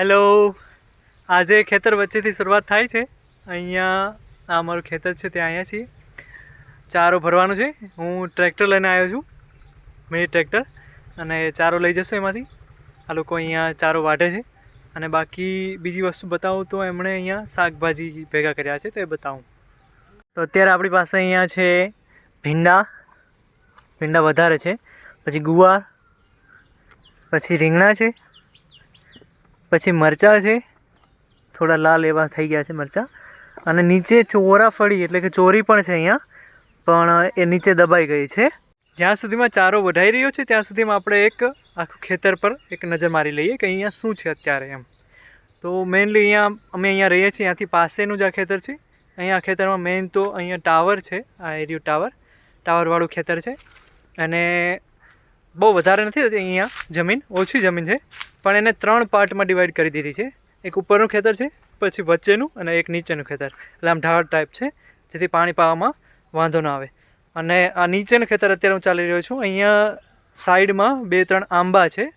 Hello. આજે ખેતર વચ્ચેથી શરૂઆત થાય છે. અહીંયા આ અમારું ખેતર છે, ત્યાં અહીંયા છીએ. ચારો ભરવાનો છે. હું ટ્રેક્ટર લઈને આવ્યો છું. મિની ટ્રેક્ટર અને ચારો લઈ જશો એમાંથી. આ લોકો અહીંયા ચારો વાઢે છે. અને બાકી બીજી વસ્તુ બતાવું તો એમણે અહીંયા શાકભાજી ભેગા કર્યા છે, તો એ બતાવું. તો અત્યારે આપણી પાસે અહીંયા છે ભીંડા. ભીંડા વધારે છે. પછી ગુવાર. પછી રીંગણા છે. પછી મરચાં છે. થોડા લાલ એવા થઈ ગયા છે મરચાં. અને નીચે ચોરાફળી એટલે કે ચોરી પણ છે અહીંયા. પણ એ નીચે દબાઈ ગઈ છે. જ્યાં સુધીમાં ચારો વઢાઈ રહ્યો છે, ત્યાં સુધીમાં આપણે એક આખું ખેતર પર એક નજર મારી લઈએ કે અહીંયા શું છે અત્યારે એમ. તો મેઇનલી અહીંયા અમે અહીંયા રહીએ છીએ, ત્યાંથી પાસેનું જ આ ખેતર છે. અહીંયા ખેતરમાં મેઇન તો અહીંયા ટાવર છે, આ એરિયો ટાવર. ટાવરવાળું ખેતર છે. અને બહુ વધારે નથી હોતી અહીંયા જમીન, ઓછી જમીન છે, પણ એને ત્રણ પાર્ટમાં ડિવાઈડ કરી દીધી છે. એક ઉપરનું ખેતર છે, પછી વચ્ચેનું અને એક નીચેનું ખેતર. એટલે આમ ઢાળ ટાઈપ છે, જેથી પાણી પાવામાં વાંધો ન આવે. અને આ નીચેનું ખેતર અત્યારે હું ચાલી રહ્યો છું. અહીંયા સાઈડમાં બે, ત્રણ આંબા છે.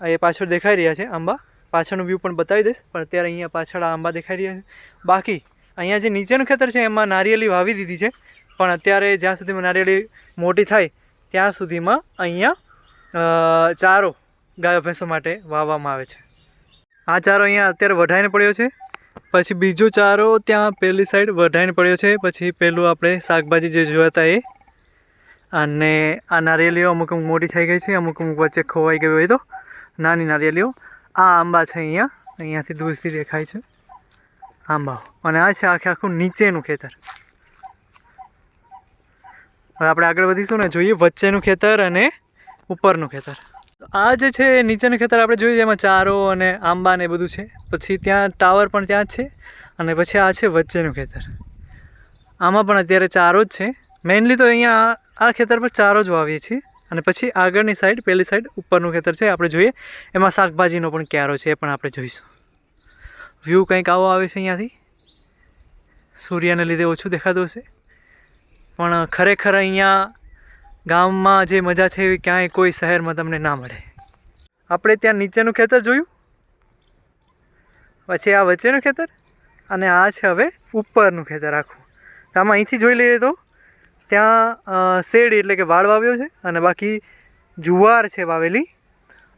એ પાછળ દેખાઈ રહ્યા છે આંબા. પાછળનું વ્યૂ પણ બતાવી દઈશ, પણ અત્યારે અહીંયા પાછળ આંબા દેખાઈ રહ્યા છે. બાકી, અહીંયા જે નીચેનું ખેતર છે, એમાં નારિયેળી વાવી દીધી છે. પણ અત્યારે જ્યાં સુધી નારિયેળી મોટી થાય ત્યાં સુધીમાં અહીંયા ચારો ગાયો ભેંસો માટે વાવવામાં આવે છે. આ ચારો અહીંયા અત્યારે વઢાઈને પડ્યો છે. પછી બીજો ચારો ત્યાં પેલી સાઈડ વઢાઈને પડ્યો છે. પછી પેલું આપણે શાકભાજી જે જોયા હતા એ. અને આ નારિયેલીઓ અમુક અમુક મોટી થઈ ગઈ છે. અમુક અમુક વચ્ચે ખોવાઈ ગઈ હોય તો નાની નારિયેલીઓ. આ આંબા છે અહીંયા. અહીંયાથી દૂરથી દેખાય છે. આંબા. અને આ છે આખે આખું નીચેનું ખેતર. હવે આપણે આગળ વધીશું ને જોઈએ વચ્ચેનું ખેતર અને ઉપરનું ખેતર. આ જે છે, નીચેનું ખેતર આપણે જોઈએ એમાં ચારો અને આંબા ને બધું છે. પછી ત્યાં ટાવર પણ ત્યાં જ છે અને પછી આ છે વચ્ચેનું ખેતર. આમાં પણ અત્યારે ચારો જ છે. મેઇનલી તો અહીંયા આ ખેતર પર ચારો જ વાવીએ છીએ. અને પછી આગળની સાઈડ પેલી સાઈડ ઉપરનું ખેતર છે. આપણે જોઈએ, એમાં શાકભાજીનો પણ ક્યારો છે, એ પણ આપણે જોઈશું. વ્યૂ કંઈક આવો આવે છે અહીંયાથી? સૂર્યને લીધે ઓછું દેખાતું હશે. પણ ખરેખર અહીંયા ગામમાં જે મજા છે એવી ક્યાંય કોઈ શહેરમાં તમને ના મળે. આપણે ત્યાં નીચેનું ખેતર જોયું? પછી આ વચ્ચેનું ખેતર? અને આ છે હવે ઉપરનું ખેતર આખું. તો આમાં અહીંથી જોઈ લઈએ તો ત્યાં શેડ એટલે કે વાળ વાવ્યો છે અને બાકી જુવાર છે વાવેલી.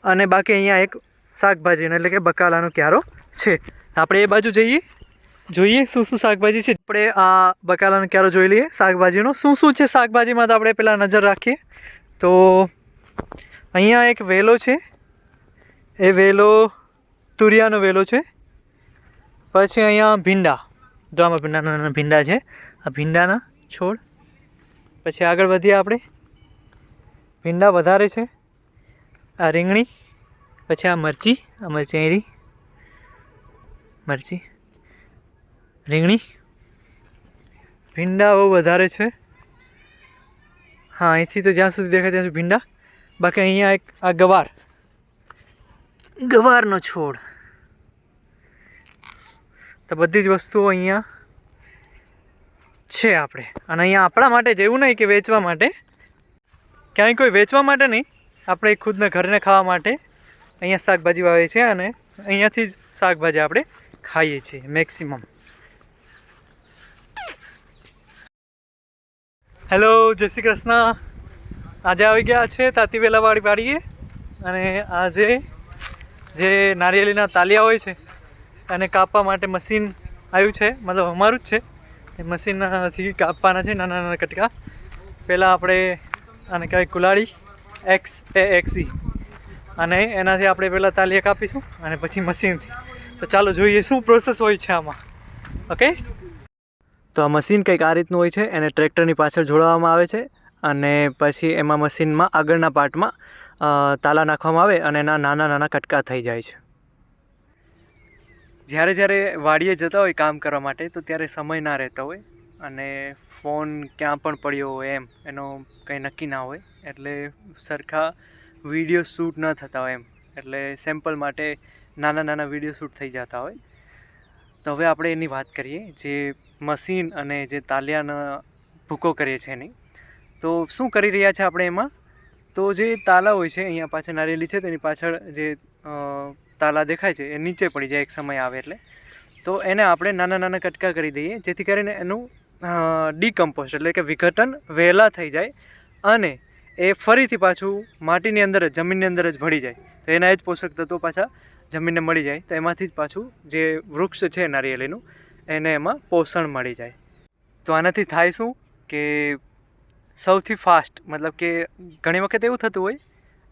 અને બાકી અહીંયા એક શાકભાજીનો એટલે કે બકાલાનો ક્યારો છે. આપણે એ બાજુ જઈએ. જોઈએ શું શું શાકભાજી છે. આપણે આ બકાલાનો ક્યારો જોઈ લઈએ. શાકભાજીનો શું શું છે શાકભાજીમાં તો આપણે પહેલાં નજર રાખીએ. તો અહીંયા એક વેલો છે. એ વેલો તુરિયાનો વેલો છે. પછી અહીંયા ભીંડા. જો આમાં ભીંડા નાના ભીંડા છે. આ ભીંડાના છોડ. પછી આગળ વધીએ આપણે. ભીંડા વધારે છે. આ રીંગણી. પછી આ મરચી. આ મરચી અહીંથી. મરચી. રીંગણી? ભીંડા બહુ વધારે છે. હા અહીંથી તો જ્યાં સુધી દેખાય ત્યાં સુધી ભીંડા. બાકી અહીંયા એક આ ગવાર. ગવારનો છોડ. તો બધી જ વસ્તુઓ અહીંયા છે આપણે. અને અહીંયા આપણા માટે જ એવું નહીં કે વેચવા માટે. ક્યાંય કોઈ વેચવા માટે નહીં. આપણે ખુદને ઘરને ખાવા માટે અહીંયા શાકભાજી વાવે છે અને અહીંયાથી જ શાકભાજી આપણે ખાઈએ છીએ મેક્સિમમ હેલો જય શ્રી કૃષ્ણ. આજે આવી ગયા છે તાતીવેલાવાળી વાડીએ. અને આજે જે નારિયેળીના તાલિયા હોય છે અને કાપવા માટે મશીન આવ્યું છે. મતલબ અમારું જ છે. એ મશીનથી કાપવાના છે નાના નાના કટકા. પહેલાં આપણે આને કહેવાય કુલાડી એક્સ એ એક્સી અને એનાથી આપણે પહેલાં તાલિયા કાપીશું અને પછી મશીનથી. તો ચાલો જોઈએ શું પ્રોસેસ હોય છે આમાં. ઓકે તો આ મશીન કંઈક આ રીતનું હોય છે, એને ટ્રેક્ટરની પાછળ જોડવામાં આવે છે અને પછી એમાં મશીનમાં આગળના પાર્ટમાં તાલા નાખવામાં આવે અને એના નાના નાના કટકા થઈ જાય છે. જ્યારે જ્યારે વાડીએ જતા હોય કામ કરવા માટે, તો ત્યારે સમય ના રહેતો હોય અને ફોન ક્યાં પણ પડ્યો હોય એમ, એનો કંઈ નક્કી ના હોય, એટલે સરખા વીડિયો શૂટ ન થતા હોય એમ, એટલે સેમ્પલ માટે નાના નાના વીડિયો શૂટ થઈ જતા હોય. તો હવે આપણે એની વાત કરીએ, જે મશીન અને જે તાલિયાનો ભૂકો કરીએ છીએ એની. તો શું કરી રહ્યા છે આપણે એમાં? તો જે તાલા હોય છે, અહીંયા પાછળ નારિયેલી છે, તેની પાછળ જે તાલા દેખાય છે, એ નીચે પડી જાય, એક સમય આવે એટલે. તો એને આપણે નાના નાના કટકા કરી દઈએ, જેથી કરીને એનું ડીકમ્પોઝ એટલે કે વિઘટન વહેલા થઈ જાય અને એ ફરીથી પાછું માટીની અંદર જ, જમીનની અંદર જ ભળી જાય. તો એના એ જ પોષક તત્વો પાછા જમીનને મળી જાય. તો એમાંથી જ પાછું જે વૃક્ષ છે નારિયેળીનું એને એમાં પોષણ મળી જાય. તો આનાથી થાય શું કે સૌથી ફાસ્ટ મતલબ કે ઘણી વખત એવું થતું હોય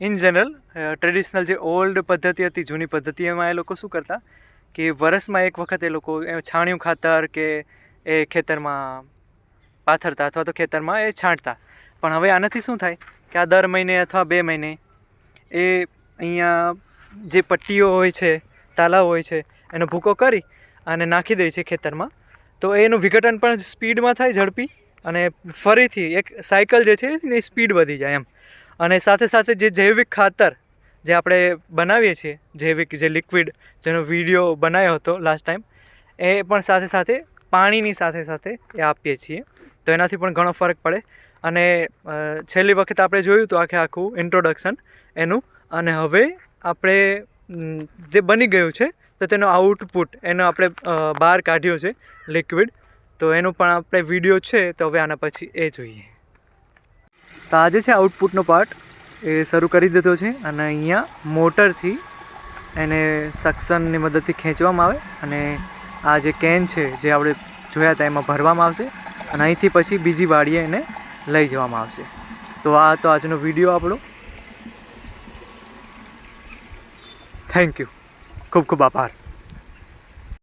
ઇન જનરલ ટ્રેડિશનલ જે ઓલ્ડ પદ્ધતિ હતી, જૂની પદ્ધતિ, એમાં એ લોકો શું કરતા કે વરસમાં એક વખત એ લોકો છાણિયું ખાતર કે એ ખેતરમાં પાથરતા અથવા તો ખેતરમાં એ છાંટતા. પણ હવે આનાથી શું થાય કે આ દર મહિને અથવા બે મહિને એ અહીંયા જે પટ્ટીઓ હોય છે તાલાવ હોય છે, એનો ભૂકો કરી અને નાખી દે છે ખેતરમાં. તો એનું વિઘટન પણ સ્પીડમાં થાય ઝડપી અને ફરીથી એક સાયકલ જે છે એની સ્પીડ વધી જાય એમ. અને સાથે સાથે જે જૈવિક ખાતર જે આપણે બનાવીએ છીએ, જૈવિક જે લિક્વિડ જેનો વીડિયો બનાવ્યો હતો લાસ્ટ ટાઈમ એ પણ સાથે સાથે પાણીની સાથે સાથે એ આપીએ છીએ. તો એનાથી પણ ઘણો ફરક પડે. અને છેલ્લી વખત આપણે જોયું હતું આખે આખું ઇન્ટ્રોડક્શન એનું. અને હવે આપણે જે બની ગયું છે તો તેનો આઉટપુટ એનો આપણે બહાર કાઢ્યો છે લિક્વિડ તો એનો પણ આપણે વીડિયો છે, તો હવે આના પછી એ જોઈએ. તો આજે છે આઉટપુટનો પાર્ટ એ શરૂ કરી દીધો છે અને અહીંયા મોટરથી એને સક્સનની મદદથી ખેંચવામાં આવે અને આ જે કેન છે, જે આપણે જોયા હતા એમાં ભરવામાં આવશે અને અહીંથી પછી બીજી વાડીએ એને લઈ જવામાં આવશે. તો આ તો આજનો વીડિયો આપણો. થેન્ક યુ ખૂબ ખૂબ આભાર